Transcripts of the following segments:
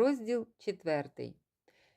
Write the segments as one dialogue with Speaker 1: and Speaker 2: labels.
Speaker 1: Розділ 4.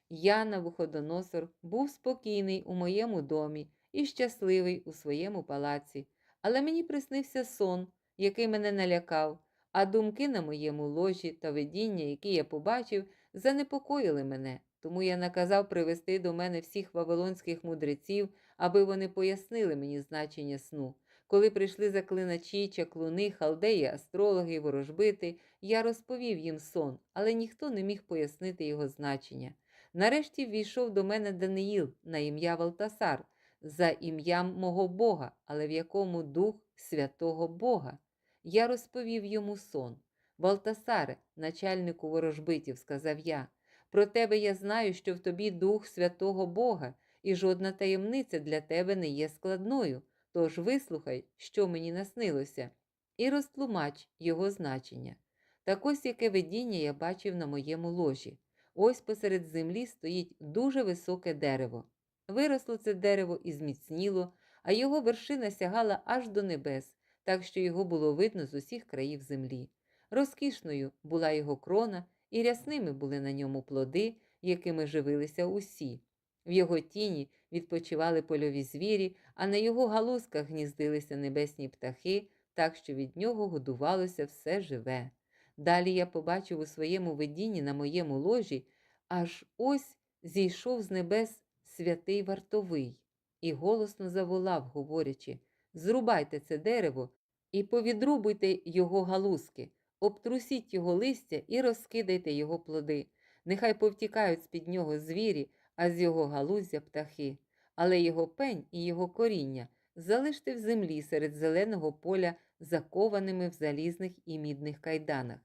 Speaker 1: Я, Навуходоносор, був спокійний у моєму домі і щасливий у своєму палаці, але мені приснився сон, який мене налякав, а думки на моєму ложі та видіння, які я побачив, занепокоїли мене. Тому я наказав привести до мене всіх вавилонських мудреців, аби вони пояснили мені значення сну. Коли прийшли заклиначі, чаклуни, халдеї, астрологи, ворожбити, я розповів їм сон, але ніхто не міг пояснити його значення. Нарешті ввійшов до мене Даниїл на ім'я Валтасар, за ім'ям мого Бога, але в якому дух святого Бога. Я розповів йому сон. Валтасаре, начальнику ворожбитів, сказав я, про тебе я знаю, що в тобі дух святого Бога, і жодна таємниця для тебе не є складною. Тож вислухай, що мені наснилося, і розтлумач його значення. Так ось яке видіння я бачив на моєму ложі. Ось посеред землі стоїть дуже високе дерево. Виросло це дерево і зміцніло, а його вершина сягала аж до небес, так що його було видно з усіх країв землі. Розкішною була його крона, і рясними були на ньому плоди, якими живилися усі. В його тіні відпочивали польові звірі, а на його галузках гніздилися небесні птахи, так що від нього годувалося все живе. Далі я побачив у своєму видінні на моєму ложі, аж ось зійшов з небес святий вартовий і голосно заволав, говорячи: Зрубайте це дерево і повідрубуйте його галузки, обтрусіть його листя і розкидайте його плоди. Нехай повтікають з-під нього звірі, а з його галуздя птахи, але його пень і його коріння залиште в землі серед зеленого поля, закованими в залізних і мідних кайданах.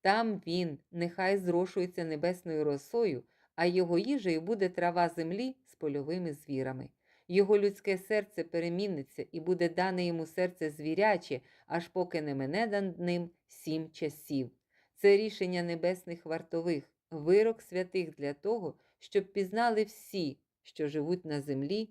Speaker 1: Там він нехай зрошується небесною росою, а його їжею буде трава землі з польовими звірами. Його людське серце переміниться і буде дане йому серце звіряче, аж поки не мене над ним сім часів. Це рішення небесних вартових, вирок святих для того, щоб пізнали всі, що живуть на землі,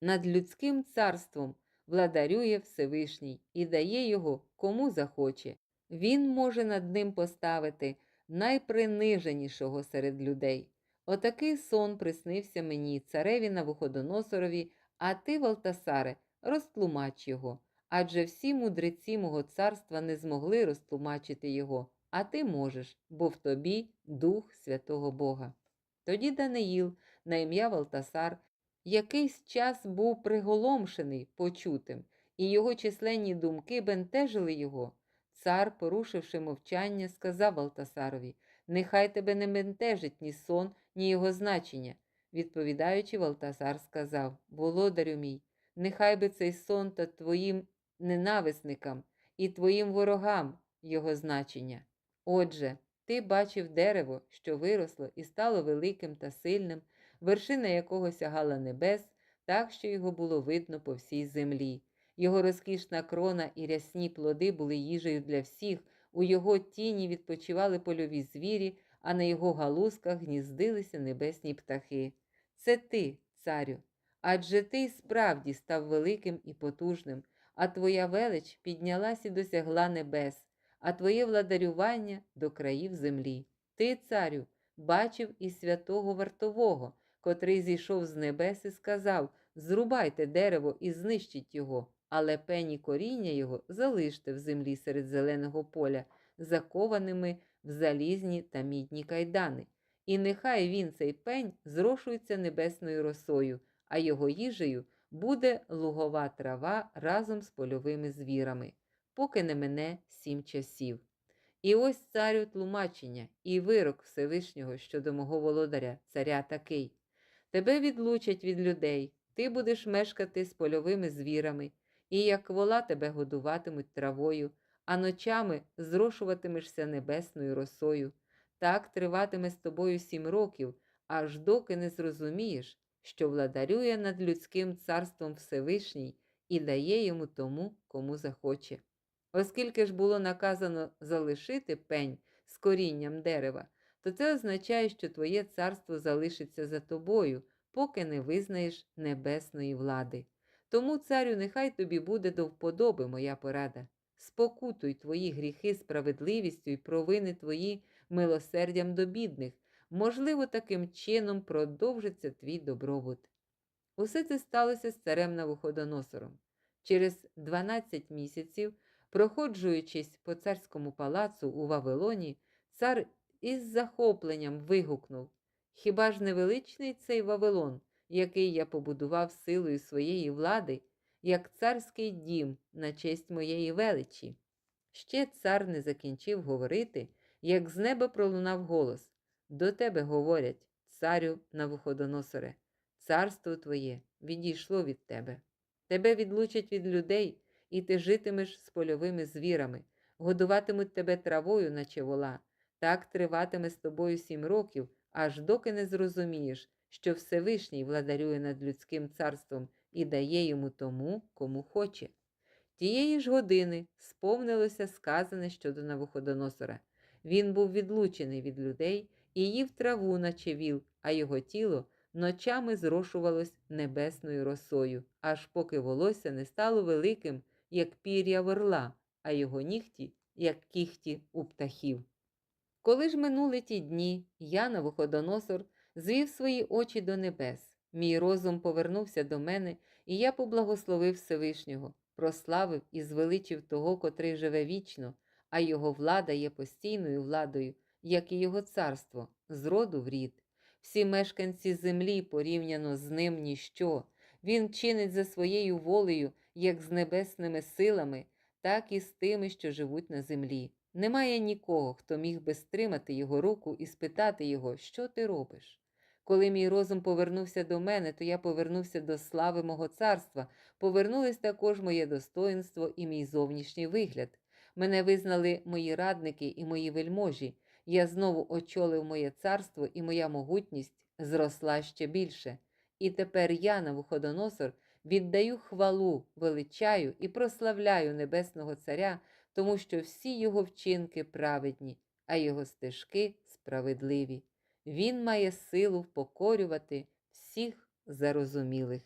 Speaker 1: над людським царством владарює Всевишній і дає його кому захоче. Він може над ним поставити найприниженішого серед людей. Отакий сон приснився мені, цареві Навуходоносорові, а ти, Валтасаре, розтлумач його. Адже всі мудреці мого царства не змогли розтлумачити його, а ти можеш, бо в тобі дух святого Бога. Тоді Даниїл, на ім'я Валтасар, якийсь час був приголомшений почутим, і його численні думки бентежили його. Цар, порушивши мовчання, сказав Валтасарові Нехай тебе не бентежить ні сон, ні його значення. Відповідаючи, Валтасар сказав Володарю мій, нехай би цей сон та твоїм ненависникам і твоїм ворогам його значення. Отже, ти бачив дерево, що виросло і стало великим та сильним, вершина якого сягала небес, так що його було видно по всій землі. Його розкішна крона і рясні плоди були їжею для всіх, у його тіні відпочивали польові звірі, а на його галузках гніздилися небесні птахи. Це ти, царю, адже ти справді став великим і потужним, а твоя велич піднялась і досягла небес, а твоє владарювання до країв землі. Ти, царю, бачив і святого вартового, котрий зійшов з небес і сказав Зрубайте дерево і знищіть його, але пені коріння його залиште в землі серед зеленого поля, закованими в залізні та мідні кайдани. І нехай він, цей пень, зрошується небесною росою, а його їжею буде лугова трава разом з польовими звірами, поки не мене сім часів. І ось царю тлумачення і вирок Всевишнього щодо мого володаря, царя такий. Тебе відлучать від людей, ти будеш мешкати з польовими звірами, і як вола тебе годуватимуть травою, а ночами зрошуватимешся небесною росою. Так триватиме з тобою сім років, аж доки не зрозумієш, що владарює над людським царством Всевишній і дає йому тому, кому захоче. Оскільки ж було наказано залишити пень з корінням дерева, то це означає, що твоє царство залишиться за тобою, поки не визнаєш небесної влади. Тому, царю, нехай тобі буде до вподоби моя порада. Спокутуй твої гріхи справедливістю і провини твої милосердям до бідних. Можливо, таким чином продовжиться твій добробут. Усе це сталося з царем Навуходоносором. Через 12 місяців, проходжуючись по царському палацу у Вавилоні, цар із захопленням вигукнув: Хіба ж невеличний цей Вавилон, який я побудував силою своєї влади, як царський дім на честь моєї величі? Ще цар не закінчив говорити, як з неба пролунав голос: До тебе говорять, царю Навуходоносоре, царство твоє відійшло від тебе. Тебе відлучать від людей, і ти житимеш з польовими звірами, годуватимуть тебе травою, наче вола. Так триватиме з тобою сім років, аж доки не зрозумієш, що Всевишній владарює над людським царством і дає йому тому, кому хоче. Тієї ж години сповнилося сказане щодо Навуходоносора. Він був відлучений від людей і їв траву, наче віл, а його тіло ночами зрошувалось небесною росою, аж поки волосся не стало великим, як пір'я ворла, а його нігті, як кіхті у птахів. Коли ж минули ті дні, я, Навуходоносор, звів свої очі до небес. Мій розум повернувся до мене, і я поблагословив Всевишнього, прославив і звеличив того, котрий живе вічно, а його влада є постійною владою, як і його царство, з роду в рід. Всі мешканці землі порівняно з ним ніщо. Він чинить за своєю волею, як з небесними силами, так і з тими, що живуть на землі. Немає нікого, хто міг би стримати його руку і спитати його, що ти робиш. Коли мій розум повернувся до мене, то я повернувся до слави мого царства, повернулись також моє достоинство і мій зовнішній вигляд. Мене визнали мої радники і мої вельможі. Я знову очолив моє царство, і моя могутність зросла ще більше. І тепер я, Навуходоносор, віддаю хвалу, величаю і прославляю Небесного Царя, тому що всі його вчинки праведні, а його стежки справедливі. Він має силу впокорювати всіх зарозумілих.